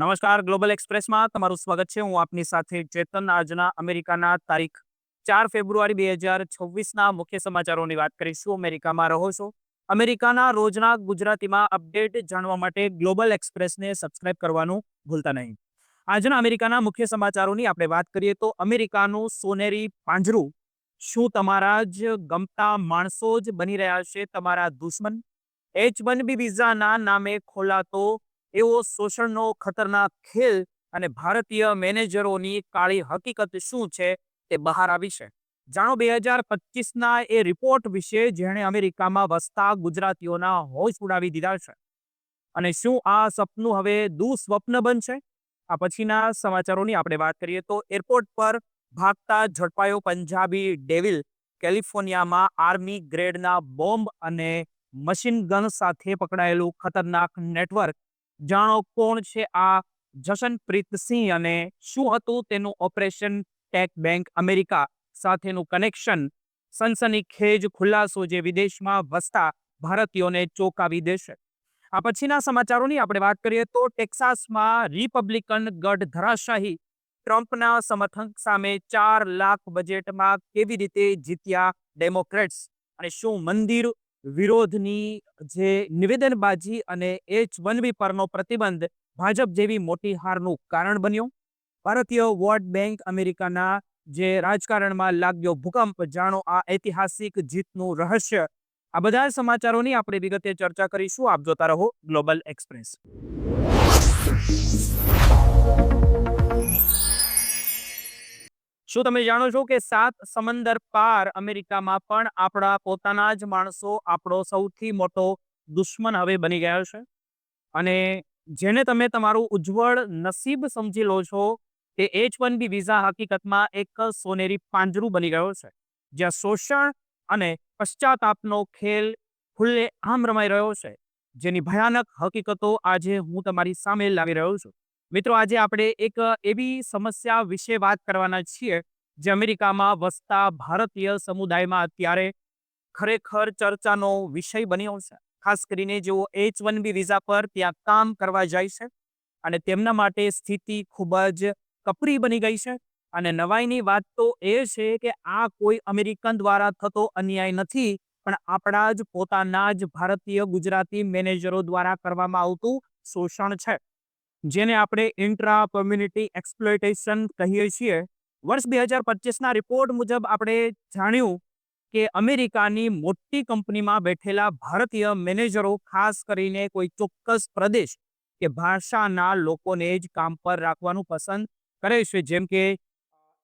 નમસ્કાર, ગ્લોબલ એક્સપ્રેસમાં તમારું સ્વાગત છે. હું આપની સાથે ચેતન. આજના અમેરિકાના તારીખ ચાર ફેબ્રુઆરી બે હજાર છવ્વીસના મુખ્ય સમાચારોની વાત કરીશું. અમેરિકામાં રહો છો. અમેરિકાના રોજના ગુજરાતીમાં અપડેટ જાણવા માટે ગ્લોબલ એક્સપ્રેસને સબસ્ક્રાઇબ કરવાનું ભૂલતા નહીં. આજના અમેરિકાના મુખ્ય સમાચારોની આપણે વાત કરીએ તો અમેરિકાનું સોનેરી પાંજરું. શું તમારા જ ગમતા માણસો જ બની રહ્યા છે? તમારા દુશ્મન? એચ વન બી વિઝાના નામે ખોલાતો એવો શોષણનો ખતરનાક ખેલ અને ભારતીય મેનેજરોની કાળી હકીકત શું છે તે બહાર આવી છે. જાણો બે હજાર પચીસના એ રિપોર્ટ વિશે જેણે અમેરિકામાં વસતા ગુજરાતીઓના હોશ ઉડાવી દીધા છે. અને શું આ સપનું હવે દુસ્વપ્ન બનશે? આ પછીના સમાચારોની આપણે વાત કરીએ તો એરપોર્ટ પર ભાગતા ઝડપાયો પંજાબી ડેવિલ કેલિફોર્નિયામાં આર્મી ગ્રેડના બોમ્બ અને મશીન ગન સાથે પકડાયેલું ખતરનાક નેટવર્ક જાણો કોણ છે આ જશનપ્રીત સિંહ અને શું હતું તેનું ઓપરેશન ટેક બેંક અમેરિકા સાથેનું કનેક્શન? સનસનીખેજ ખુલાસો જે વિદેશમાં વસતા ભારતીયોને ચોંકાવી દેશે. આ પછીના સમાચારોની આપણે વાત કરીએ તો ટેક્સાસમાં રિપબ્લિકન ગઢ ધરાશાહી. ટ્રમ્પના સમર્થક સામે ચાર લાખ બજેટમાં કેવી રીતે જીત્યા ડેમોક્રેટ્સ? અને શું મંદિર વિરોધની જે નિવેદનબાજી અને એચ વન બી પરનો પ્રતિબંધ ભાજપ જેવી મોટી હારનું કારણ બન્યો. ભારતીય વોટ બેંક અમેરિકાના જે રાજકારણમાં લાગ્યો ભૂકંપ, જાણો આ ઐતિહાસિક જીતનું રહસ્ય. આ બધા સમાચારોની આપણે વિગતે ચર્ચા કરીશું. આપ જોતા રહો ગ્લોબલ એક્સપ્રેસ. શું તમે જાણો છો કે સાત સમંદર પાર અમેરિકામાં પણ આપણા પોતાના જ માણસો આપણો સૌથી મોટો દુશ્મન હવે બની ગયો છે? અને જેને તમે તમારું ઉજ્જવળ નસીબ સમજી લો છો તે એચ વન બી વિઝા હકીકતમાં એક સોનેરી પાંજરું બની ગયો છે, જ્યાં શોષણ અને પશ્ચાતાપનો ખેલ ખુલ્લે આમ રમાઈ રહ્યો છે. જેની ભયાનક હકીકતો આજે હું તમારી સામે લાવી રહ્યો છું. મિત્રો, આજે આપણે એક એવી સમસ્યા વિશે વાત કરવાના છીએ, જે અમેરિકામાં વસતા ભારતીય સમુદાયમાં અત્યારે ખરેખર ચર્ચાનો વિષય બન્યો છે. ખાસ કરીને જેઓ એચ વન બી વિઝા પર ત્યાં કામ કરવા જાય છે અને તેમના માટે સ્થિતિ ખૂબ જ કપરી બની ગઈ છે. અને નવાઈની વાત તો એ છે કે આ કોઈ અમેરિકન દ્વારા થતો અન્યાય નથી, પણ આપણા જ પોતાના જ ભારતીય ગુજરાતી મેનેજરો દ્વારા કરવામાં આવતું શોષણ છે. જેને આપણે ઇન્ટ્રા કોમ્યુનિટી એક્સપ્લોઇટેશન કહીએ છીએ. વર્ષ બે હજાર પચીસના રિપોર્ટ મુજબ આપણે જાણ્યું કે અમેરિકાની મોટી કંપનીમાં બેઠેલા ભારતીય મેનેજરો, ખાસ કરીને કોઈ ચોક્કસ પ્રદેશ કે ભાષાના લોકોને જ કામ પર રાખવાનું પસંદ કરે છે. જેમ કે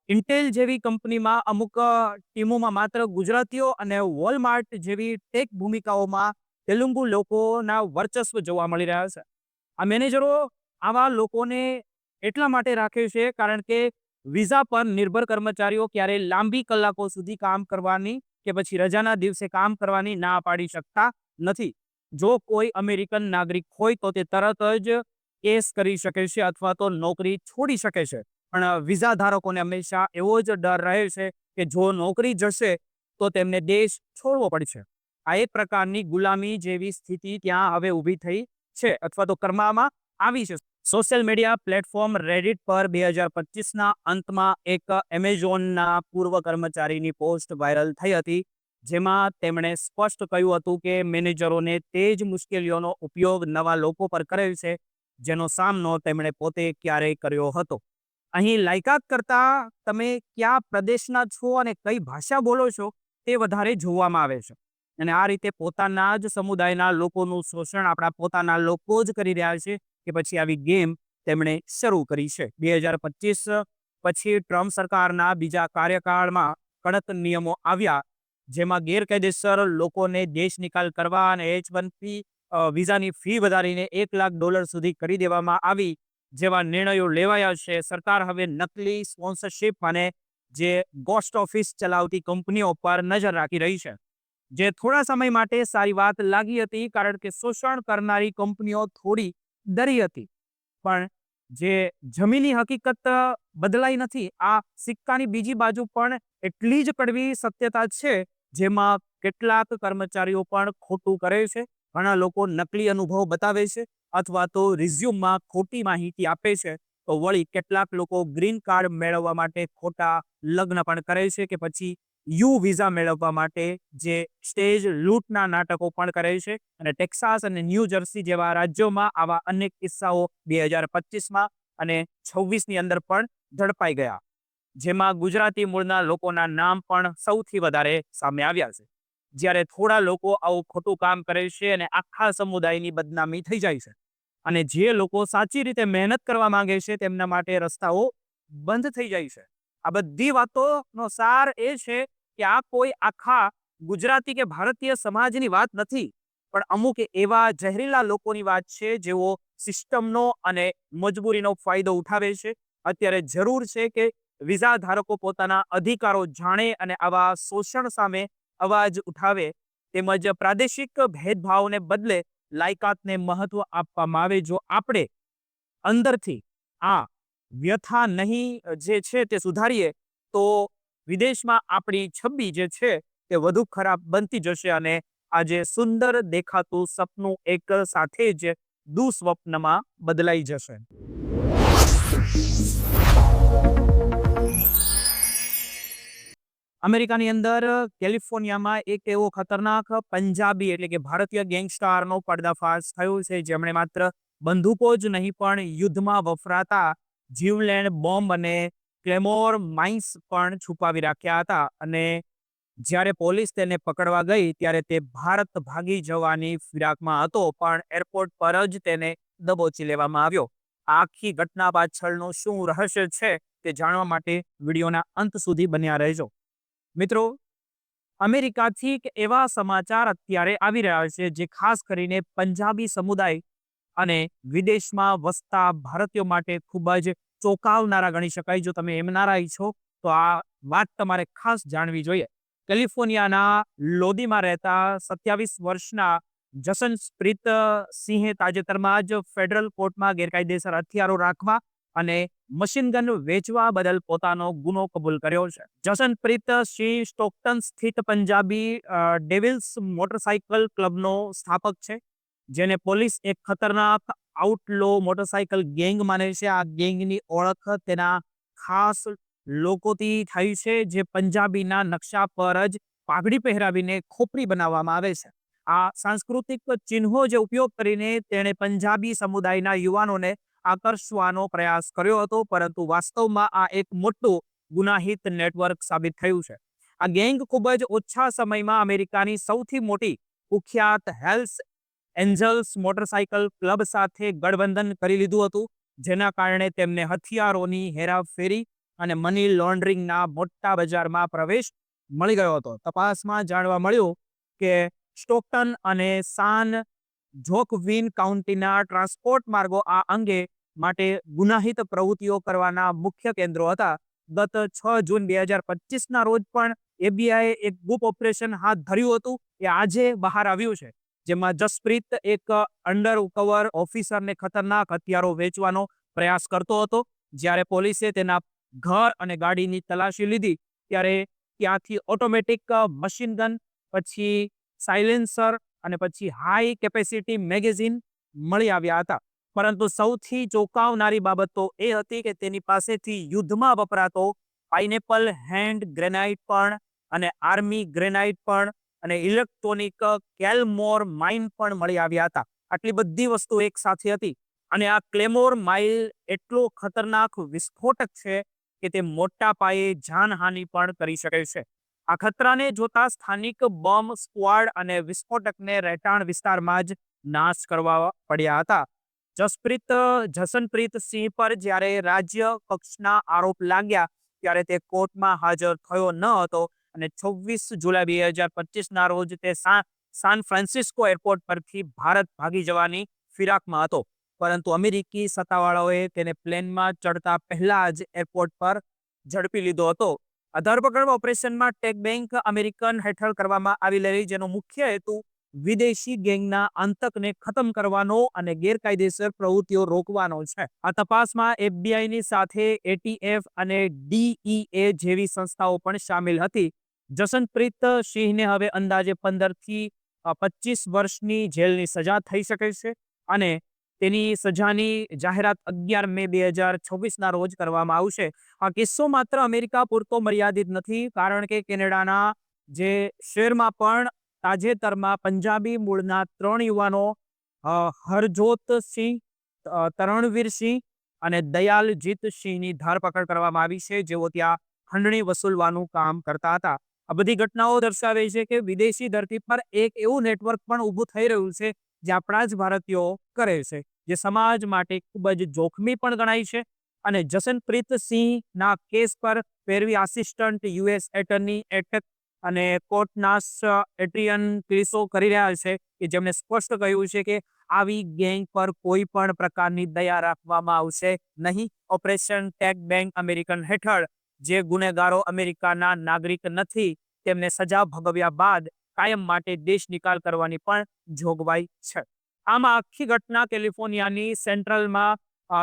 ઇન્ટેલ જેવી કંપનીમાં અમુક ટીમોમાં માત્ર ગુજરાતીઓ અને વોલમાર્ટ જેવી ટેક ભૂમિકાઓમાં તેલુગુ લોકોના વર્ચસ્વ જોવા મળી રહ્યા છે. આ મેનેજરો આવા લોકોને એટલા માટે રાખ્યું છે, કારણ કે વિઝા પર નિર્ભર કર્મચારીઓ ક્યારે લાંબી કલાકો સુધી કામ કરવાની કે પછી રજાના દિવસે કામ કરવાની ના પાડી શકતા નથી. જો કોઈ અમેરિકન નાગરિક હોય તો તે તરત જ કેસ કરી શકે છે અથવા તો નોકરી છોડી શકે છે. પણ વિઝા ધારકોને હંમેશા એવો જ ડર રહે છે કે જો નોકરી જશે તો તેમને દેશ છોડવો પડશે. આ એક પ્રકારની ગુલામી જેવી સ્થિતિ ત્યાં હવે ઊભી થઈ છે અથવા તો કરવામાં આવી છે. સોશિયલ મીડિયા પ્લેટફોર્મ રેડિટ પર બે હજાર પચીસના અંતમાં એક એમેઝોનના પૂર્વ કર્મચારીની પોસ્ટ વાયરલ થઈ હતી, જેમાં તેમણે સ્પષ્ટ કહ્યું હતું કે મેનેજરોને તે જ મુશ્કેલીઓનો ઉપયોગ નવા લોકો પર કરેલ છે, જેનો સામનો તેમણે પોતે ક્યારેય કર્યો હતો. અહીં લાયકાત કરતાં તમે કયા પ્રદેશના છો અને કઈ ભાષા બોલો છો તે વધારે જોવામાં આવે છે. અને આ રીતે પોતાના જ સમુદાયના લોકોનું શોષણ આપણા પોતાના લોકો જ કરી રહ્યા છે કે પછી આવી ગેમ તેમણે શરૂ કરી છે. બે હજાર પચીસ પછી ટ્રમ્પ સરકારના બીજા કાર્યકાળમાં કડક નિયમો આવ્યા, જેમાં ગેરકાયદેસર લોકોને દેશ નિકાલ કરવા અને એચ વન ફી વિઝાની ફી વધારીને એક લાખ ડોલર સુધી કરી દેવામાં આવી, જેવા નિર્ણયો લેવાયા છે. સરકાર હવે નકલી સ્પોન્સરશિપ અને જે ગોસ્ટ ઓફિસ ચલાવતી કંપનીઓ પર નજર રાખી રહી છે. જે થોડા સમય માટે સારી વાત લાગી હતી, કારણ કે શોષણ કરનારી કંપનીઓ થોડી ડરી હતી. પણ જે જમીની હકીકત બદલાઈ નથી, આ સિક્કાની બીજી બાજુ પણ એટલી જ કડવી સત્યતા છે, જેમાં કેટલાક કર્મચારીઓ પણ ખોટું કરે છે, ઘણા લોકો નકલી અનુભવ બતાવે છે, અથવા તો રિઝ્યુમમાં ખોટી માહિતી આપે છે, તો વળી કેટલાક લોકો ગ્રીન કાર્ડ મેળવવા માટે ખોટા લગ્ન પણ કરે છે કે પછી યુ વિઝા મેળવવા માટે જે સ્ટેજ લૂંટના નાટકો પણ કરે છે અને ટેક્સાસ અને ન્યૂ જર્સી જેવા રાજ્યોમાં આવા અનેક કિસ્સાઓ બે હજાર પચીસમાં અને છવ્વીસની અંદર પણ ઝડપાઈ ગયા. જેમાં ગુજરાતી મૂળના લોકોના નામ પણ સૌથી વધારે સામે આવ્યા છે. જ્યારે થોડા લોકો આવું ખોટું કામ કરે છે અને આખા સમુદાયની બદનામી થઈ જાય છે. અને જે લોકો સાચી રીતે મહેનત કરવા માંગે છે તેમના માટે રસ્તાઓ બંધ થઈ જાય છે. આ બધી વાતોનો સાર એ છે કે આ કોઈ આખા ગુજરાતી કે ભારતીય સમાજની વાત નથી, પણ અમુક એવા જહેરીલા લોકોની વાત છે, જેઓ સિસ્ટમનો અને મજબૂરીનો ફાયદો ઉઠાવે છે. અત્યારે જરૂર છે કે વિઝા ધારકો પોતાના અધિકારો જાણે અને આવા શોષણ સામે અવાજ ઉઠાવે. તેમજ પ્રાદેશિક ભેદભાવને બદલે લાયકાતને મહત્વ આપવામાં આવે. જો આપણે અંદરથી આ વ્યથા નહીં જે છે તે સુધારીએ, તો વિદેશમાં આપણી છબી જે છે તે વધુ ખરાબ બનતી જશે અને આજે સુંદર દેખાતું સપનું એક સાથે જ દુસ્વપ્નમાં બદલાઈ જશે. અમેરિકાની અંદર કેલિફોર્નિયામાં એક એવો ખતરનાક પંજાબી એટલે કે ભારતીય ગેંગસ્ટારનો પર્દાફાશ થયો છે. જેમણે માત્ર બંદૂકો જ નહીં પણ યુદ્ધમાં વપરાતા જીવલેણ બોમ્બ અને ક્લેમોર માઇન્સ પણ છુપાવી રાખ્યા હતા અને જ્યારે પોલીસ તેને પકડવા ગઈ ત્યારે તે ભારત ભાગી જવાની ફિરાકમાં હતો, પણ એરપોર્ટ પર જ તેને દબોચી લેવામાં આવ્યો. આખી ઘટના પાછળનું શું રહસ્ય છે તે જાણવા માટે વિડીયોના અંત સુધી બન્યા રહેજો. મિત્રો, અમેરિકાથી એક એવા સમાચાર અત્યારે આવી રહ્યા છે જે ખાસ કરીને પંજાબી સમુદાય અને વિદેશમાં વસતા ભારતીયો માટે ખૂબ જ ચોંકાવનારા ગણી શકાય. જો તમે એમનારા છો, તો આ વાત તમારે ખાસ જાણવી જોઈએ. કેલિફોર્નિયાના લોદીમાં રહેતા સત્યાવીસ વર્ષના જસનપ્રીત સિંહે તાજેતરમાં જ ફેડરલ કોર્ટમાં ગેરકાયદેસર હથિયારો રાખવા અને મશીનગન વેચવા બદલ પોતાનો ગુનો કબૂલ કર્યો છે. જસનપ્રીત સિંહ સ્ટોકટન સ્થિત પંજાબી ડેવિલ્સ મોટરસાયકલ ક્લબનો સ્થાપક છે, જેને પોલીસ એક ખતરનાક આઉટલો મોટરસાયકલ ગેંગ માને છે. આ ગેંગની ઓળખ તેના ખાસ લોકોથી થઈ છે જે પંજાબીના નકશા પર જ પાઘડી પહેરાવીને ખોપરી બનાવવામાં આવે છે. આ સાંસ્કૃતિક ચિહ્નો જે ઉપયોગ કરીને તેણે પંજાબી સમુદાયના યુવાનોને આકર્ષવાનો પ્રયાસ કર્યો હતો, પરંતુ વાસ્તવમાં આ એક મોટું ગુનાહિત નેટવર્ક સાબિત થયું છે. આ ગેંગ ખૂબ જ ઓછા સમયમાં અમેરિકાની સૌથી મોટી કુખ્યાત હેલ્સ એન્જલ્સ મોટરસાયકલ ક્લબ સાથે ગઠબંધન કરી લીધું હતું, જેના કારણે તેમને હથિયારોની હેરાફેરી અને મની લોન્ડરિંગના મોટા બજારમાં પ્રવેશ મળી ગયો હતો. તપાસમાં જાણવા મળ્યું કે સ્ટોકટન અને સાન જોકવિન કાઉન્ટીના ટ્રાન્સપોર્ટ માર્ગો આ અંગે માટે ગુનાહિત પ્રવૃત્તિઓ કરવાના મુખ્ય કેન્દ્રો હતા. ગત છ જૂન બે હજાર પચીસના રોજ પણ એબીઆઈએ એક ગુપ ઓપરેશન હાથ ધર્યું હતું. એ આજે બહાર આવ્યું છે. જેમાં જસપ્રીત એક અંડર કવર ઓફિસરને ખતરનાક હથિયારો વેચવાનો પ્રયાસ કરતો હતો. જ્યારે પોલીસે તેના ઘર અને ગાડીની તલાશી લીધી, ત્યારે ત્યાંથી ઓટોમેટિક મશીન ગન, પછી સાયલેન્સર અને પછી હાઈ કેપેસિટી મેગેઝિન મળી આવ્યા હતા. પરંતુ સૌથી ચોંકાવનારી બાબત તો એ હતી કે તેની પાસેથી યુદ્ધમાં વપરાતો પાઇનેપલ હેન્ડ ગ્રેનાઇટ પણ અને આર્મી ગ્રેનાઇટ પણ અને ઇલેક્ટ્રોનિક કેલમોર માઇન પણ મળી આવ્યા હતા. આટલી બધી વસ્તુ એક સાથે હતી અને આ ક્લેમોર માઇલ એટલો ખતરનાક વિસ્ફોટક છે કે તે મોટા પાયે જાનહાનિ પણ કરી શકે છે. આ ખતરાને જોતા સ્થાનિક બોમ્બ સ્ક્વોડ અને વિસ્ફોટકને રહેઠાણ વિસ્તારમાં જ નાશ કરવા પડ્યા હતા. જસપ્રીત, જસનપ્રીત સિંહ પર જ્યારે રાજ્ય કક્ષના આરોપ લાગ્યા ત્યારે તે કોર્ટમાં હાજર થયો ન હતો અને છવ્વીસ જુલાઈ બે હજાર પચીસના રોજ તે સાન ફ્રાન્સિસ્કો એરપોર્ટ પરથી ભારત ભાગી જવાની ફિરાકમાં હતો. પરંતુ અમેરિકી સત્તાવાળાઓએ તેને પ્લેનમાં ચડતા પહેલા જ એરપોર્ટ પર ઝડપી લીધો હતો. આ ધરપકડ ઓપરેશનમાં ટેક બેંક અમેરિકન હેઠળ કરવામાં આવી રહી, જેનો મુખ્ય હેતુ વિદેશી ગેંગના આતંકને ખતમ કરવાનો અને ગેરકાયદેસર પ્રવૃત્તિઓ રોકવાનો છે. આ તપાસમાં એફબીઆઈની સાથે એટીએફ અને ડીઈએ જેવી સંસ્થાઓ પણ સામેલ હતી. જસનપ્રીત સિંહને હવે અંદાજે પંદરથી પચીસ વર્ષની જેલની સજા થઈ શકે છે અને તેની સજાની જાહેરાત અગિયાર મે બે હજાર છવ્વીસના રોજ કરવામાં આવશે. આ કિસ્સો માત્ર અમેરિકા પૂરતો મર્યાદિત નથી કારણ કે કેનેડાના જે શહેરમાં પણ તાજેતરમાં પંજાબી મૂળના ત્રણ યુવાનો હરજોત સિંહ તરણવીર સિંહ અને દયાલજીત સિંહની ધરપકડ કરવામાં આવી છે જેઓ ત્યાં ખંડણી વસૂલવાનું કામ કરતા હતા. આ બધી ઘટનાઓ દર્શાવે છે કે વિદેશી ધરતી પર એક એવું નેટવર્ક પણ ઊભું થઈ રહ્યું છે જે આપણા જ ભારતીયો કરે છે, જે સમાજ માટે ખૂબ જ જોખમી પણ ગણાય છે અને જસનપ્રીત સિંહના કેસ પર પેરવી આસિસ્ટન્ટ યુએસ એટર્ની એટેક અને કોર્ટનાસ એટ્રિયન ક્રિસો કરી રહ્યા છે કે જેમણે સ્પષ્ટ કહ્યું છે કે આવી ગેંગ પર કોઈ પણ પ્રકારની દયા રાખવામાં આવશે નહીં. ઓપરેશન ટેક બેંક અમેરિકન હેઠળ જે ગુનેગારો અમેરિકાના નાગરિક નથી, તેમને સજા ભોગવ્યા બાદ કાયમ માટે દેશ નિકાલ કરવાની પણ જોગવાઈ છે. આમાં આખી ઘટના કેલિફોર્નિયાની સેન્ટ્રલમાં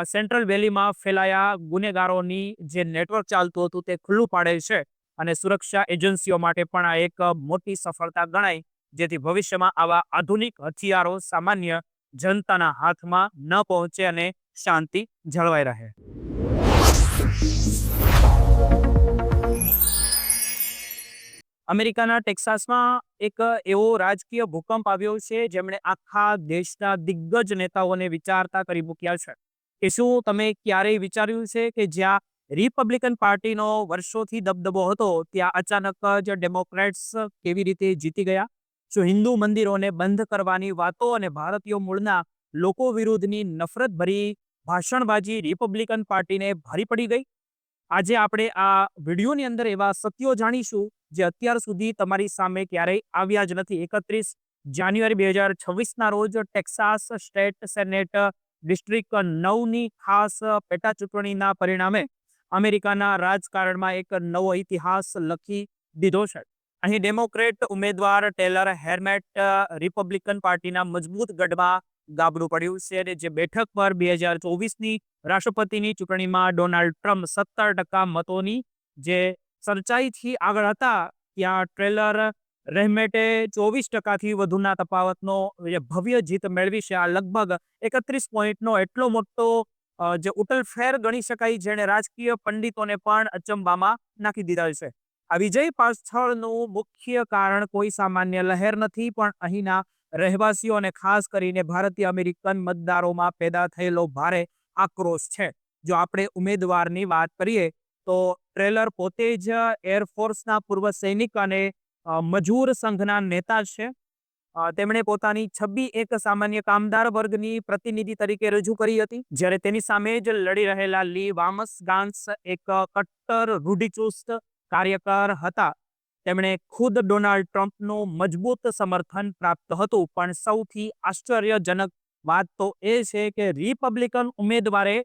સેન્ટ્રલ વેલીમાં ફેલાયા ગુનેગારોની જે નેટવર્ક ચાલતું હતું તે ખુલ્લું પાડે છે અને સુરક્ષા એજન્સીઓ માટે પણ આ એક મોટી સફળતા ગણાય, જેથી ભવિષ્યમાં આવા આધુનિક હથિયારો સામાન્ય જનતાના હાથમાં ન પહોંચે અને શાંતિ જળવાઈ રહે. અમેરિકાના ટેક્સાસમાં એક એવો રાજકીય ભૂકંપ આવ્યો છે, જેમણે આખા દેશના દિગ્ગજ નેતાઓને વિચારતા કરી મૂક્યા છે. કે શું તમે ક્યારેય વિચાર્યું છે કે જ્યાં રિપબ્લિકન પાર્ટીનો વર્ષોથી દબદબો હતો, ત્યાં અચાનક જ ડેમોક્રેટ્સ કેવી રીતે જીતી ગયા? શું હિન્દુ મંદિરોને બંધ કરવાની વાતો અને ભારતીય મૂળના લોકો વિરુદ્ધની નફરતભરી ભાષણબાજી રિપબ્લિકન પાર્ટીને ભારી પડી ગઈ? આજે આપણે આ વિડીયોની અંદર એવા સત્યો જાણીશું જે અત્યાર સુધી તમારી સામે ક્યારેય આવ્યા જ નથી. એકત્રીસ જાન્યુઆરી બે હજાર છવ્વીસના રોજ ટેક્સાસ સ્ટેટ સેનેટ ડિસ્ટ્રિક્ટ નવની ખાસ પેટા ચૂંટણીના પરિણામે અમેરિકાના રાજકારણમાં એક નવો ઇતિહાસ લખી દીધો છે. અહીં ડેમોક્રેટ ઉમેદવાર ટેલર હેરમેટ રિપબ્લિકન પાર્ટીના મજબૂત ગઢમાં ગાબડું પડ્યું છે અને જે બેઠક પર બે હજાર ચોવીસની રાષ્ટ્રપતિની ચૂંટણીમાં ડોનાલ્ડ ટ્રમ્પ સત્તર ટકા મતોની જે સરચાઈથી આગળ હતા, ત્યાં ટ્રેલર રહેમેટે ચોવીસ ટકાથી વધુના તફાવતનો જે ભવ્ય જીત મેળવી છે. આ લગભગ એકત્રીસ પોઈન્ટનો એટલો મોટો જે ઉટલફેર ગણી શકાય જેણે રાજકીય પંડિતોને પણ અચંબામાં નાખી દીધા છે. આ વિજય પાછળનું મુખ્ય કારણ કોઈ સામાન્ય લહેર નથી, પણ અહીંના રહેવાસીઓ અને ખાસ કરીને ભારતીય અમેરિકન મતદારોમાં પેદા થયેલો ભારે આક્રોશ છે. જો આપણે ઉમેદવારની વાત કરીએ, તો ટ્રેલર પોતે જ એરફોર્સના પૂર્વ સૈનિક અને મજૂર સંઘના નેતા છે. તેમણે પોતાની છબી એક સામાન્ય કામદાર વર્ગની પ્રતિનિધિ તરીકે રજૂ કરી હતી, જ્યારે તેની સામે જ લડી રહેલા લી વામસ ગાન્સ એક કટ્ટર રૂઢિચુસ્ત કાર્યકર હતા. તેમણે ખુદ ડોનાલ્ડ ટ્રમ્પનું મજબૂત સમર્થન પ્રાપ્ત હતું. પણ સૌથી આશ્ચર્યજનક વાત તો એ છે કે રિપબ્લિકન ઉમેદવારે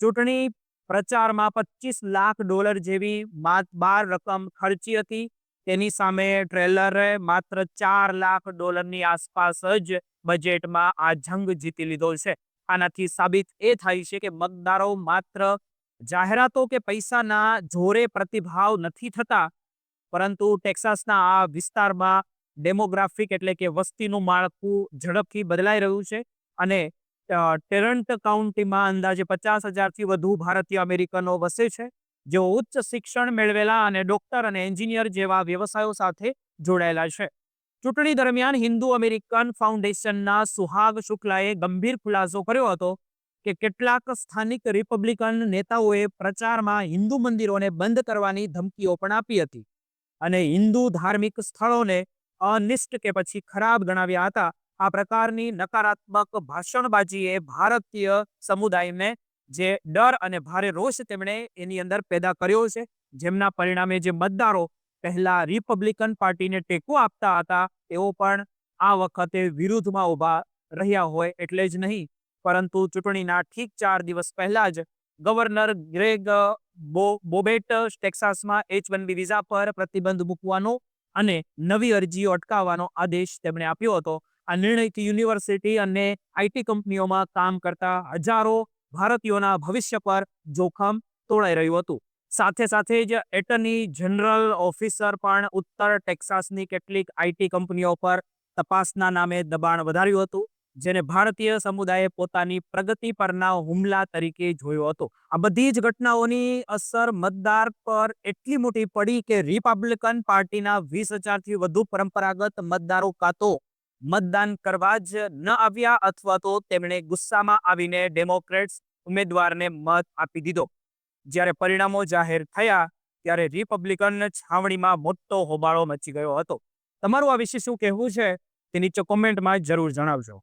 ચૂંટણી પ્રચારમાં પચીસ લાખ ડોલર જેવી માતબાર રકમ ખર્ચી હતી. તેની સામે ટ્રેલરે માત્ર ચાર લાખ ડોલરની આસપાસ જ બજેટમાં આ જંગ જીતી લીધો છે. આનાથી સાબિત એ થાય છે કે મતદારો માત્ર જાહેરાતો કે પૈસાના જોરે પ્રતિભાવ નથી થતા પરંતુ ટેક્સાસના આ વિસ્તારમાં ડેમોગ્રાફિક એટલે કે વસ્તીનું માળખું ઝડપથી બદલાઈ રહ્યું છે અને ટેરન્ટ કાઉન્ટીમાં અંદાજે પચાસ હજારથી વધુ ભારતીય અમેરિકનો વસે છે, જેઓ ઉચ્ચ શિક્ષણ મેળવેલા અને ડોક્ટર અને એન્જિનિયર જેવા વ્યવસાયો સાથે જોડાયેલા છે. ચૂંટણી દરમિયાન હિન્દુ અમેરિકન ફાઉન્ડેશનના સુહાગ શુક્લાએ ગંભીર ખુલાસો કર્યો હતો કે કેટલાક સ્થાનિક રિપબ્લિકન નેતાઓએ પ્રચારમાં હિન્દુ મંદિરોને બંધ કરવાની ધમકીઓ પણ આપી હતી. અને હિન્દુ ધાર્મિક સ્થળોને અનિષ્ટ કે પછી ખરાબ ગણાવ્યા હતા. આ પ્રકારની નકારાત્મક ભાષણબાજીએ ભારતીય સમુદાયને જે ડર અને ભારે રોષ તેમણે એની અંદર પેદા કર્યો છે, જેમના પરિણામે જે મતદારો પહેલા રિપબ્લિકન પાર્ટીને ટેકો આપતા હતા, તેઓ પણ આ વખતે વિરુદ્ધમાં ઊભા રહ્યા હોય એટલે જ નહીં. પરંતુ ચૂંટણીના ઠીક ચાર દિવસ પહેલા જ ગવર્નર ગ્રેગ બોબેટ, ટેક્સાસમાં એચ વન બી વિઝા પર પ્રતિબંધ મૂકવાનો અને નવી અરજીઓ અટકાવવાનો આદેશ તેમણે આપ્યો હતો. આ નિર્ણયથી યુનિવર્સિટી અને આઈટી કંપનીઓમાં કામ કરતા હજારો ભારતીયોના ભવિષ્ય પર જોખમ તોડાઈ રહ્યું હતું. સાથે સાથે જ એટર્ની જનરલ ઓફિસર પણ ઉત્તર ટેક્સાસની કેટલીક આઈટી કંપનીઓ પર તપાસના નામે દબાણ વધાર્યું હતું. જેને ભારતીય સમુદાયે પોતાની પ્રગતિ પરના હુમલા તરીકે જોયો હતો. આ બધી જ ઘટનાઓની અસર મતદાર પર એટલી મોટી પડી કે રિપબ્લિકન પાર્ટીના વીસ હજારથી વધુ પરંપરાગત મતદારો કાં તો મતદાન કરવા જ ન આવ્યા અથવા તો તેમણે ગુસ્સામાં આવીને ડેમોક્રેટ્સ ઉમેદવારને મત આપી દીધો. જ્યારે પરિણામો જાહેર થયા, ત્યારે રિપબ્લિકન છાવણીમાં મોટો હોબાળો મચી ગયો હતો. તમારું આ વિશે શું કહેવું છે? તે નીચે કોમેન્ટમાં જરૂર જણાવજો.